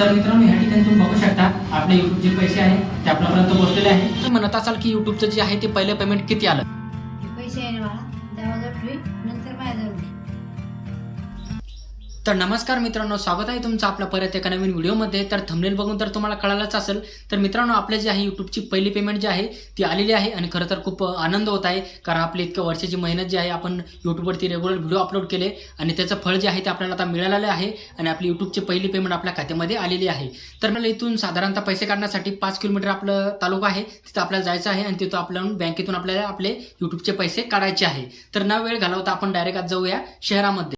तर मित्रांनो ह्या ठिकाणी तुम्ही बघू शकता आपले युट्यूबचे जे पैसे आहे ते आपल्यापर्यंत पोहोचलेले आहे. म्हणत असाल की युट्यूबचं जे आहे ते पहिलं पेमेंट किती आलं? तर नमस्कार मित्रांनो स्वागत आहे तुमचं आपल्या परत एका नवीन व्हिडिओमध्ये. तर थंबनेल बघून तर तुम्हाला कळालंच असेल. तर मित्रांनो आपले जे आहे यूट्यूबची पहिली पेमेंट जी आहे ती आलेली आहे आणि खरं तर खूप आनंद होत आहे कारण आपली इतक्या वर्षाची मेहनत जी आहे आपण यूट्यूबवरती रेग्युलर व्हिडिओ अपलोड केले आणि त्याचं फळ जे आहे ते आपल्याला आता मिळालेलं आहे आणि आपली यूट्यूबची पहिली पेमेंट आपल्या खात्यामध्ये आलेली आहे. तर मला इथून साधारणतः पैसे काढण्यासाठी पाच किलोमीटर आपलं तालुका आहे तिथं आपल्याला जायचं आहे आणि तिथं आपल्या बँकेतून आपल्याला आपले यूट्यूबचे पैसे काढायचे आहे. तर न वेळ घालवता आपण डायरेक्ट आज जाऊया शहरामध्ये.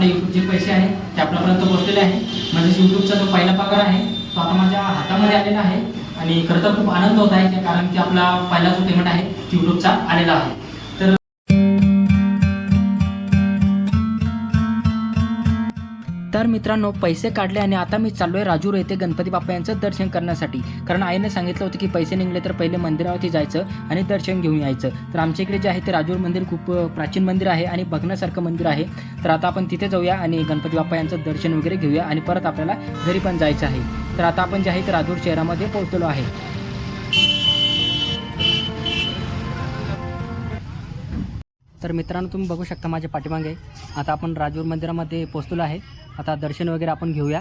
आपले यूट्यूबचे पैसे आहे ते आपल्यापर्यंत पोहोचलेले आहे. म्हणजे युट्यूबचा जो पहिला पगार आहे तो आता माझ्या हातामध्ये आलेला आहे. आणि खरं तर खूप आनंद होत आहे कारण की आपला पहिला जो पेमेंट आहे तो युट्यूबचा आलेला आहे. तर मित्रांनो पैसे काढले आणि आता मी चाललोय राजूर येथे गणपती बाप्पा यांचं दर्शन करण्यासाठी. कारण आईने सांगितलं होतं की पैसे निघले तर पहिले मंदिरावरती जायचं आणि दर्शन घेऊन यायचं. तर आमच्या इकडे जे आहे ते राजूर मंदिर खूप प्राचीन मंदिर आहे आणि बघण्यासारखं मंदिर आहे. तर आता आपण तिथे जाऊया आणि गणपती बाप्पा यांचं दर्शन वगैरे घेऊया आणि परत आपल्याला घरी पण जायचं आहे. तर आता आपण जे आहे ते राजूर शहरामध्ये पोहोचलेलो आहे. तर मित्रांनो तुम्ही बघू शकता माझ्या पाठीमागे. आता आपण राजूर मंदिरामध्ये पोहोचलेलो आहे. आता दर्शन वगैरे आपण घेऊया.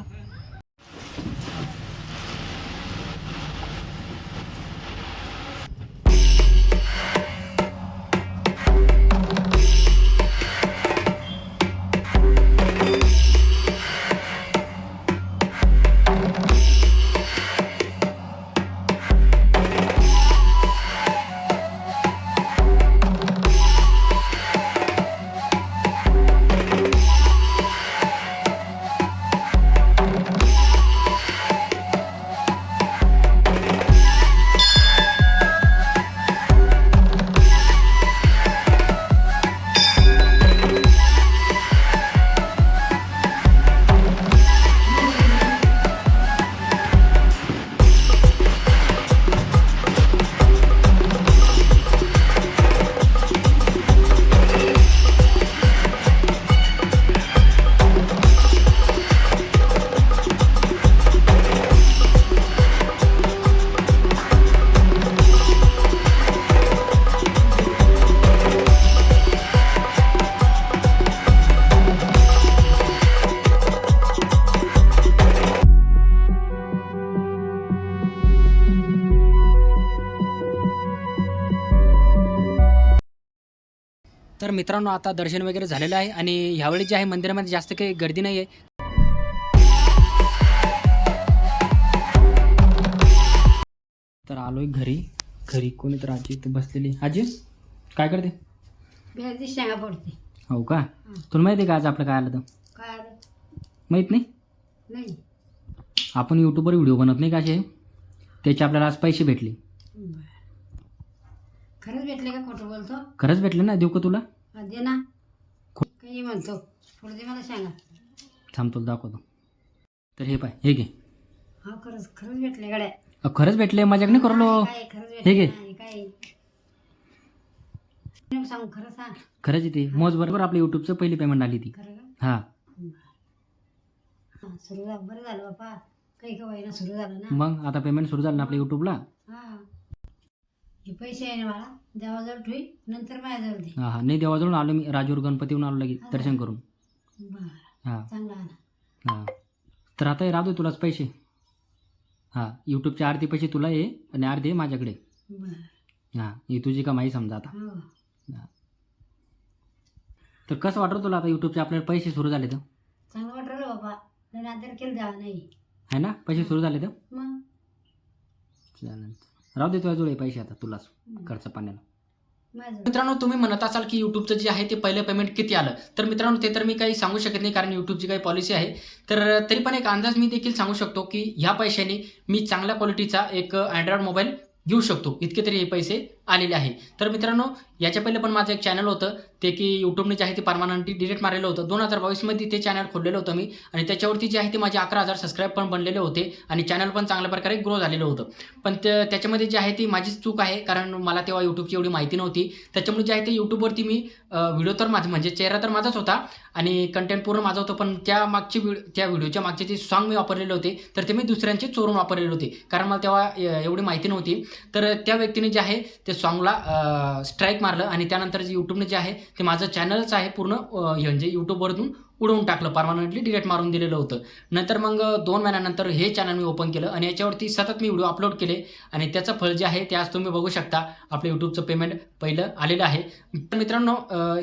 तर मित्रांनो आता दर्शन वगैरे झालेलं आहे आणि ह्यावेळी जे आहे मंदिरामध्ये जास्त काही गर्दी नाही आहे तर आलोय घरी. घरी कोणी तर आजी इथे बसलेली. आजी काय करते? शेंगा हो का? तुला माहिती आहे का आज आपलं काय आलं तर? काय आलं? माहीत नाही? नाही. आपण यूट्यूबवर व्हिडिओ बनवत नाही का असे? त्याचे आपल्याला आज पैसे भेटले. बरं. खरंच भेटले का खोटं बोलतो? खरंच भेटले ना देऊ का तुला? दे ना. काही म्हणतो. थोडं दे मला सांगा थांब तुला दाखवतो. तर हे पाय हे घे. हा खरंच खरंच भेटले गड्या. अ, खरंच भेटले? माझ्याकडे नाही करलो काय खरंच हे घे. भेटले नाही, काय. नको सांगू खरं सांग. खरंच येते मोज बरोबर आपल्या यूट्यूबचं पहिली पेमेंट आली ती खरं का? हां. हा, सुरू झालं बरं झालं बापा. काही का होईना सुरू झालं ना. मग आता पेमेंट सुरू झालं ना आपल्या यूट्यूबला हा. हे पैसे आहे ना मला देवाजवळ ठेवी नंतर माझ्याजवळ दे. हां हां. नाही देवाजवळून आलो मी राजूर गणपतीहून आलो लगेच दर्शन करून. बरं हां. चांगला हां. तर आता हे राहतो तुलाच पैसे. हां यूट्यूबचे अर्धे पैसे तुला ये आणि अर्धे माझ्याकडे. बरं. हां ही तुझी कमाई समजा आता. हो. हां. तर कसं वाटतं तुला आता यूट्यूबचे आपल्याला पैसे सुरू झाले तर? चांगलं वाटलं बाबा. नांतर केलं द्यावा नाही आहे ना? पैसे सुरू झाले तर? मग? चालेल. राहू दे तुझ्याजवळ हे पैसे आता तुलाच खर्च पाण्याला. माझं. मित्रांनो तुम्ही म्हणत असाल की युट्यूबचं जे आहे ते पहिलं पेमेंट किती आलं? तर मित्रांनो ते तर मी काही सांगू शकत नाही कारण युट्यूबची काही पॉलिसी आहे. तर तरी पण एक अंदाज मी देखील सांगू शकतो की ह्या पैशाने मी चांगल्या क्वालिटीचा एक अँड्रॉइड मोबाईल घेऊ शकतो. इतके तरी हे पैसे आलेले आहे. तर मित्रांनो याच्या पहिले पण माझं एक चॅनल होतं ते की यूट्यूबने जे आहे ते परमानंटली डिलीट मारलेलं होतं. दोन हजार बावीसमध्ये ते चॅनल खोललेलं होतं मी. आणि त्याच्यावरती जे आहे ते माझे अकरा हजार सबस्क्राईब पण बनलेले होते आणि चॅनल पण चांगल्या प्रकारे ग्रो झालेलं होतं. पण त्या- त्याच्यामध्ये जे आहे ती माझीच चूक आहे कारण मला तेव्हा यूट्यूबची एवढी माहिती नव्हती. त्याच्यामुळे जे आहे ते यूट्यूबवरती मी व्हिडिओ तर माझं म्हणजे चेहरा तर माझाच होता आणि कंटेंट पूर्ण माझा होतं. पण त्या मागची व्हिड त्या व्हिडिओच्या मागचे जे सॉन्ग मी वापरलेले होते तर ते मी दुसऱ्यांचे चोरून वापरलेले होते. कारण मला तेव्हा एवढी माहिती नव्हती. तर त्या व्यक्तीने जे आहे ते सॉन्गला स्ट्राईक मारलं आणि त्यानंतर जे यूट्यूबने जे आहे ते माझं चॅनलच आहे पूर्ण हे म्हणजे यूट्यूबवरून उडवून टाकलं परमानंटली डिलेट मारून दिलेलं होतं. नंतर मग दोन महिन्यानंतर हे चॅनल मी ओपन केलं आणि याच्यावरती सतत मी व्हिडिओ अपलोड केले आणि त्याचं फळ जे आहे ते आज तुम्ही बघू शकता. आपलं यूट्यूबचं पेमेंट पहिलं आलेलं आहे. तर मित्रांनो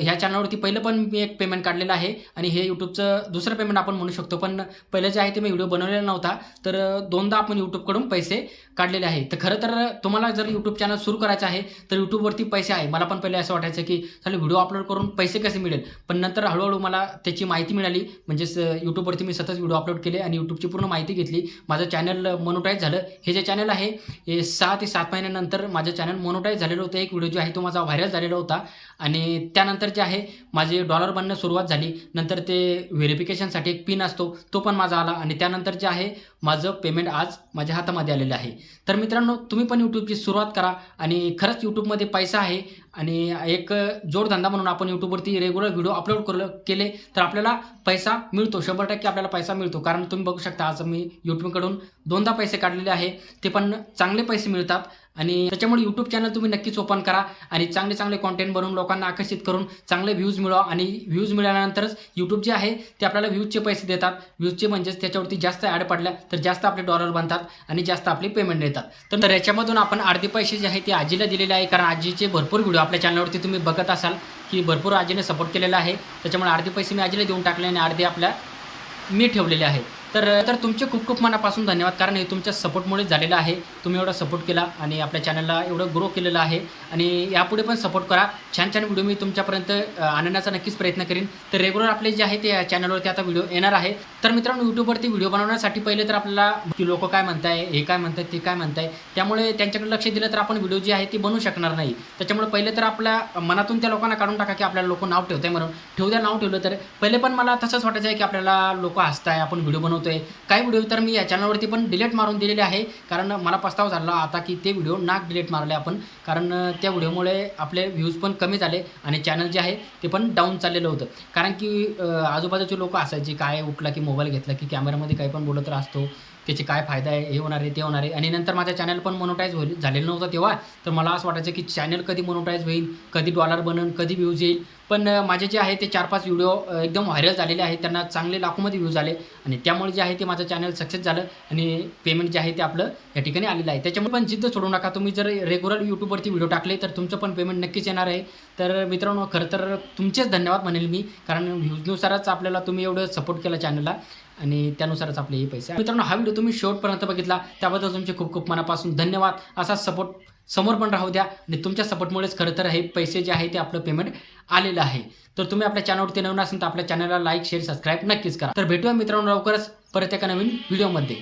ह्या चॅनलवरती पहिलं पण मी एक पेमेंट काढलेलं आहे आणि हे यूट्यूबचं दुसरं पेमेंट आपण म्हणू शकतो. पण पहिलं जे आहे ते मी व्हिडिओ बनवलेला नव्हता. तर दोनदा आपण यूट्यूबकडून पैसे काढलेले आहे. तर खरं तर तुम्हाला जर यूट्यूब चॅनल सुरू करायचं आहे तर यूट्यूबवरती पैसे आहे. मला पण पहिले असं वाटायचं की चालेल व्हिडिओ अपलोड करून पैसे कसे मिळेल? पण नंतर हळूहळू मला त्याची माहिती माहिती मिळाली. म्हणजेच यूट्यूबवरती मी सतत व्हिडिओ अपलोड केले आणि यूट्यूबची पूर्ण माहिती घेतली. माझं चॅनल मोनोटाईज झालं. हे जे चॅनल आहे हे सहा ते सात महिन्यानंतर माझं चॅनल मोनोटाईज झालेलं होतं. एक व्हिडिओ जो आहे तो माझा व्हायरल झालेला होता. आणि त्यानंतर जे आहे माझे डॉलर बनणं सुरुवात झाली. नंतर ते व्हेरिफिकेशनसाठी एक पिन असतो तो पण माझा आला. आणि त्यानंतर जे आहे माझं पेमेंट आज माझ्या हातामध्ये आलेलं आहे. तर मित्रांनो तुम्ही पण यूट्यूबची सुरुवात करा. आणि खरंच यूट्यूबमध्ये पैसा आहे आणि एक जोडधंदा म्हणून आपण यूट्यूबवरती रेग्युलर व्हिडिओ अपलोड कर केले तर आपल्याला पैसा मिळतो. शंभर टक्के आपल्याला पैसा मिळतो. कारण तुम्ही बघू शकता आज मी यूट्यूबकडून दोनदा पैसे काढलेले आहे. ते पण चांगले पैसे मिळतात. आणि त्याच्यामुळे यूट्यूब चॅनल तुम्ही नक्कीच ओपन करा आणि चांगले चांगले कॉन्टेंट बनवून लोकांना आकर्षित करून चांगले व्ह्यूज मिळवा. आणि व्ह्यूज मिळाल्यानंतरच यूट्यूब जे आहे ते आपल्याला व्ह्यूजचे पैसे देतात. व्ह्यूजचे म्हणजेच त्याच्यावरती जास्त ॲड पडल्या तर जास्त आपले डॉलर बनतात आणि जास्त आपली पेमेंट देतात. तर याच्यामधून आपण अर्धे पैसे जे आहे ते आजीला दिलेले आहे. कारण आजीचे भरपूर व्हिडिओ आपल्या चॅनलवरती तुम्ही बघत असाल की भरपूर आजीने सपोर्ट केलेला आहे. त्याच्यामुळे अर्धे पैसे मी आजीला देऊन टाकले आणि अर्धे आपल्या मी ठेवलेले आहे तर तर तुमचे खूप खूप मनापासून धन्यवाद. कारण हे तुमच्या सपोर्टमुळेच झालेलं आहे. तुम्ही एवढा सपोर्ट केला आणि आपल्या चॅनलला एवढं ग्रो केलेलं आहे. आणि यापुढे पण सपोर्ट करा. छान छान व्हिडिओ मी तुमच्यापर्यंत आणण्याचा नक्कीच प्रयत्न करीन. तर रेग्युलर आपले जे आहे ते चॅनलवरती आता व्हिडिओ येणार आहे. तर मित्रांनो यूट्यूबवरती व्हिडिओ बनवण्यासाठी पहिले तर आपल्याला की लोक काय म्हणताय हे काय म्हणताय ते काय म्हणताय त्यामुळे त्यांच्याकडे लक्ष दिलं तर आपण व्हिडिओ जी आहे ती बनवू शकणार नाही. त्याच्यामुळे पहिले तर आपल्या मनातून त्या लोकांना काढून टाका की आपल्याला लोक नाव ठेवताय म्हणून. ठेवू द्या नाव ठेवलं तर. पहिले पण मला तसंच वाटायचं आहे की आपल्याला लोक हसताय आपण व्हिडिओ बनवतोय. काही व्हिडिओ तर मी या चॅनलवरती पण डिलीट मारून दिलेले आहे. कारण मला पस्ताव झाला आता की ते व्हिडिओ नाक डिलीट मारले आपण. कारण त्या व्हिडिओमुळे आपले व्ह्यूज पण कमी झाले आणि चॅनल जे आहे ते पण डाऊन चाललेलं होतं. कारण की आजूबाजूचे लोक असायचे काय उठला की मोबाईल घेतला की कॅमेरामध्ये काही पण बोलत असतो त्याचे काय फायदा आहे हे होणार आहे ते होणार आहे. आणि नंतर माझा चॅनल पण मोनोटाईज होईल झालेलं नव्हतं तेव्हा. तर मला असं वाटायचं की चॅनल कधी मोनोटाईज होईल कधी डॉलर बनन कधी व्ह्यूज येईल. पण माझे जे आहे ते चार पाच व्हिडिओ एकदम व्हायरल झालेले आहेत. त्यांना चांगले लाखोमध्ये व्ह्यूज आले. आणि त्यामुळे जे आहे ते माझं चॅनल सक्सेस झालं. आणि पेमेंट जे आहे ते आपलं या ठिकाणी आलेलं आहे. त्याच्यामुळे पण जिद्द सोडू नका. तुम्ही जर रेग्युलर यूट्यूबवरती व्हिडिओ टाकले तर तुमचं पण पेमेंट नक्कीच येणार आहे. तर मित्रांनो खरं तर तुमचेच धन्यवाद म्हणेल मी. कारण व्ह्यूजनुसारच आपल्याला तुम्ही एवढं सपोर्ट केला चॅनलला आणि त्यानुसारच आपले हे पैसे. मित्रांनो हा व्हिडिओ तुम्ही शेवटपर्यंत बघितला. त्याबद्दल तुमचे खूप खूप मनापासून धन्यवाद. असा सपोर्ट समोर पण राहू द्या आणि तुमच्या सपोर्टमुळेच खरं तर हे पैसे जे आहे ते आपलं पेमेंट आलेलं आहे. तर तुम्ही आपल्या चॅनलवरती नवीन असेल तर आपल्या चॅनलला लाईक शेअर सबस्क्राईब नक्कीच करा. तर भेटूया मित्रांनो लवकरच परत एका नवीन व्हिडिओमध्ये